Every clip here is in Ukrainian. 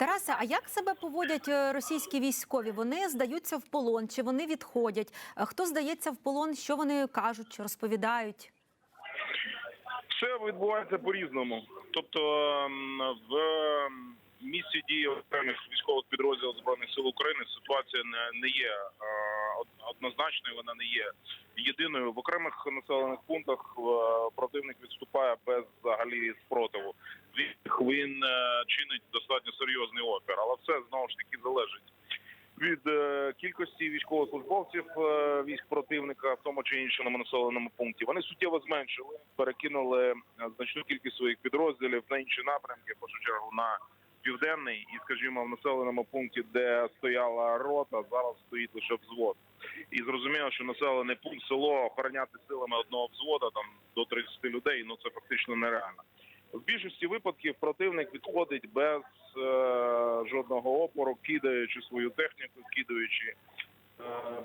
Тарасе, а як себе поводять е, російські військові? Вони здаються в полон чи вони відходять? Е, Хто здається в полон? Що вони кажуть, розповідають? Все відбувається по-різному. Тобто ем, в ем, місці дії окремих військових підрозділів збройних сил України ситуація не, не є е, однозначною. Вона не є єдиною. В окремих населених пунктах е, противник відступає без взагалі спротиву. Він, е, чинить достатньо серйозний опір, але все знову ж таки залежить від кількості військовослужбовців військ противника в тому чи іншому населеному пункті. Вони суттєво зменшили, перекинули значну кількість своїх підрозділів на інші напрямки, в чергу на південний, і скажімо, в населеному пункті, де стояла рота, зараз стоїть лише взвод. І зрозуміло, що населений пункт село охороняти силами одного взвода там до 30 людей. Ну це фактично нереально. В більшості випадків противник відходить без е, жодного опору, кидаючи свою техніку, кидаючи е,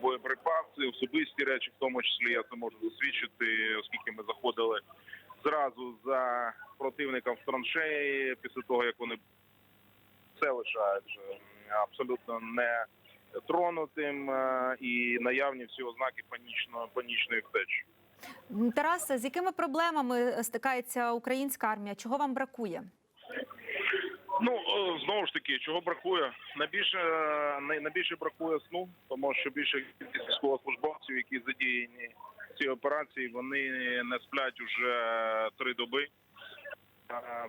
боєприпаси, особисті речі, в тому числі я це можу засвідчити, оскільки ми заходили зразу за противником в траншеї після того, як вони все лишають абсолютно не тронутим е, і наявні всі ознаки панічно панічної втечі. М, Тарасе, з якими проблемами стикається українська армія? Чого вам бракує? Ну е, знову ж таки, чого бракує? Найбільше е, найбільше бракує сну, тому що більше кількість військовослужбовців, які задіяні в цій операції, вони не сплять уже три доби.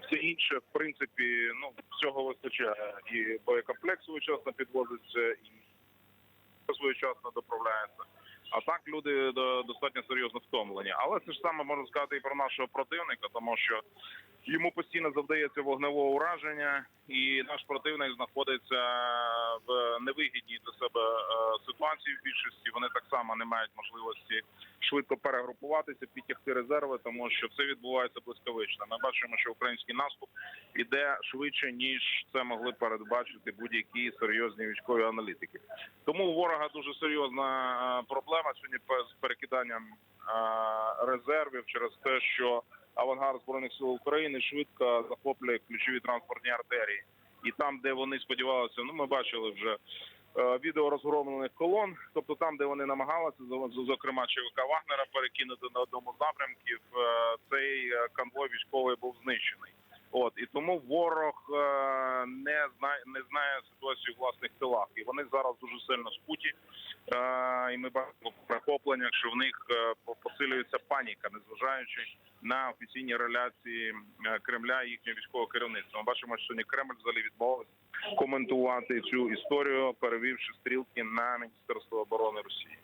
Все інше, в принципі, ну всього вистачає. І боєкомплект своєчасно підвозиться, і своєчасно доправляється. А так люди до- достатньо серйозно втомлені. Але це ж саме можна сказати і про нашого противника, тому що йому постійно завдається вогневого ураження, і наш противник знаходиться в невигідній для себе е, ситуації. В більшості вони так само не мають можливості швидко перегрупуватися, підтягти резерви, тому що все відбувається блискавично. Ми бачимо, що український наступ іде швидше ніж це могли передбачити будь-які серйозні військові аналітики. Тому у ворога дуже серйозна е, проблема сьогодні з перекиданням е, резервів через те, що авангард збройних сил України швидко захоплює ключові транспортні артерії, і там, де вони сподівалися, ну ми бачили вже. е, Відео розгромлених колон, тобто там, де вони намагалися, зо- зокрема ЧВК Вагнера, перекинути на одному з напрямків, е, цей е, конвой військовий був знищений. От і тому ворог не знає не знає ситуацію в власних тилах, і вони зараз дуже сильно спуті. І ми бачимо по прихопленнях, що в них посилюється паніка, незважаючи на офіційні реляції е, Кремля і їхнього військового керівництва. Ми бачимо, що сьогодні Кремль взагалі відмовився коментувати цю історію, перевівши стрілки на Міністерство оборони Росії.